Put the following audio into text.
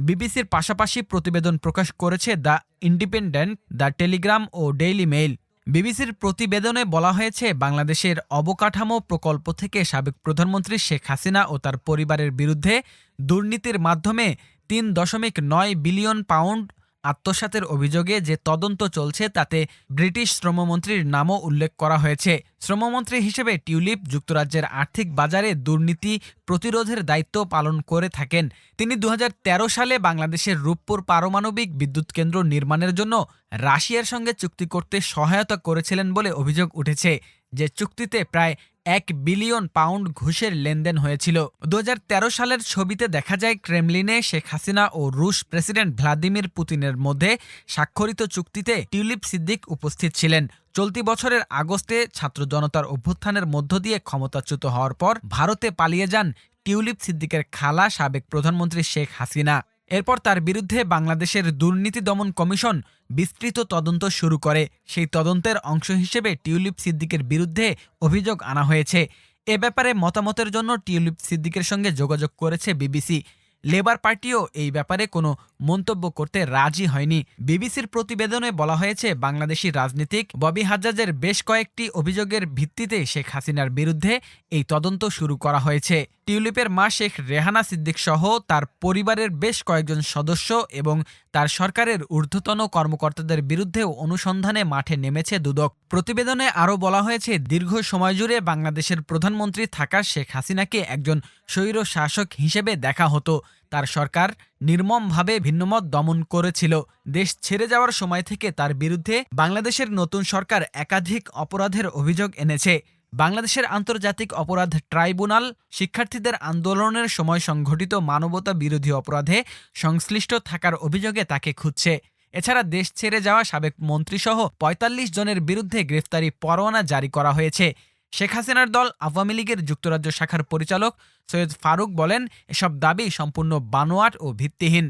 বিবিসির পাশাপাশি প্রতিবেদন প্রকাশ করেছে দ্য ইন্ডিপেন্ডেন্ট, দ্য টেলিগ্রাম ও ডেইলি মেইল। বিবিসির প্রতিবেদনে বলা হয়েছে, বাংলাদেশের অবকাঠামো প্রকল্প থেকে সাবেক প্রধানমন্ত্রী শেখ হাসিনা ও তার পরিবারের বিরুদ্ধে দুর্নীতির মাধ্যমে তিন দশমিক নয় বিলিয়ন পাউন্ড আত্মসাতের অভিযোগে যে তদন্ত চলছে তাতে ব্রিটিশ শ্রমমন্ত্রীর নামও উল্লেখ করা হয়েছে। শ্রমমন্ত্রী হিসেবে টিউলিপ যুক্তরাজ্যের আর্থিক বাজারে দুর্নীতি প্রতিরোধের দায়িত্ব পালন করে থাকেন। তিনি দু হাজার তেরো সালে বাংলাদেশের রূপপুর পারমাণবিক বিদ্যুৎ কেন্দ্র নির্মাণের জন্য রাশিয়ার সঙ্গে চুক্তি করতে সহায়তা করেছিলেন বলে অভিযোগ উঠেছে। যে চুক্তিতে প্রায় এক বিলিয়ন পাউন্ড ঘুষের লেনদেন হয়েছিল। দু হাজার তেরো সালের ছবিতে দেখা যায়, ক্রেমলিনে শেখ হাসিনা ও রুশ প্রেসিডেন্ট ভ্লাদিমির পুতিনের মধ্যে স্বাক্ষরিত চুক্তিতে টিউলিপ সিদ্দিক উপস্থিত ছিলেন। চলতি বছরের আগস্টে ছাত্র জনতার অভ্যুত্থানের মধ্য দিয়ে ক্ষমতাচ্যুত হওয়ার পর ভারতে পালিয়ে যান টিউলিপ সিদ্দিকের খালা সাবেক প্রধানমন্ত্রী শেখ হাসিনা। এরপর তার বিরুদ্ধে বাংলাদেশের দুর্নীতি দমন কমিশন বিস্তৃত তদন্ত শুরু করে। সেই তদন্তের অংশ হিসেবে টিউলিপ সিদ্দিকের বিরুদ্ধে অভিযোগ আনা হয়েছে। এ ব্যাপারে মতামতের জন্য টিউলিপ সিদ্দিকের সঙ্গে যোগাযোগ করেছে বিবিসি। লেবার পার্টিও এই ব্যাপারে কোনো মন্তব্য করতে রাজি হয়নি। বিবিসির প্রতিবেদনে বলা হয়েছে, বাংলাদেশি রাজনীতিক ববি হাজ্জাজের বেশ কয়েকটি অভিযোগের ভিত্তিতে শেখ হাসিনার বিরুদ্ধে এই তদন্ত শুরু করা হয়েছে। টিউলিপের মা শেখ রেহানা সিদ্দিক সহ তার পরিবারের বেশ কয়েকজন সদস্য এবং তার সরকারের ঊর্ধ্বতন কর্মকর্তাদের বিরুদ্ধেও অনুসন্ধানে মাঠে নেমেছে দুদক। প্রতিবেদনে আরও বলা হয়েছে, দীর্ঘ সময় জুড়ে বাংলাদেশের প্রধানমন্ত্রী থাকা শেখ হাসিনাকে একজন স্বৈর শাসক হিসেবে দেখা হতো। তার সরকার নির্মমভাবে ভিন্নমত দমন করেছিল। দেশ ছেড়ে যাওয়ার সময় থেকে তার বিরুদ্ধে বাংলাদেশের নতুন সরকার একাধিক অপরাধের অভিযোগ এনেছে। বাংলাদেশের আন্তর্জাতিক অপরাধ ট্রাইব্যুনাল শিক্ষার্থীদের আন্দোলনের সময় সংঘটিত মানবতা বিরোধী অপরাধে সংশ্লিষ্ট থাকার অভিযোগে তাকে খুঁজছে। এছাড়া দেশ ছেড়ে যাওয়া সাবেক মন্ত্রীসহ ৪৫ জনের বিরুদ্ধে গ্রেফতারি পরোয়ানা জারি করা হয়েছে। শেখ হাসিনার দল আওয়ামী লীগের যুক্তরাজ্য শাখার পরিচালক সৈয়দ ফারুক বলেন, এসব দাবি সম্পূর্ণ বানোয়াট ও ভিত্তিহীন।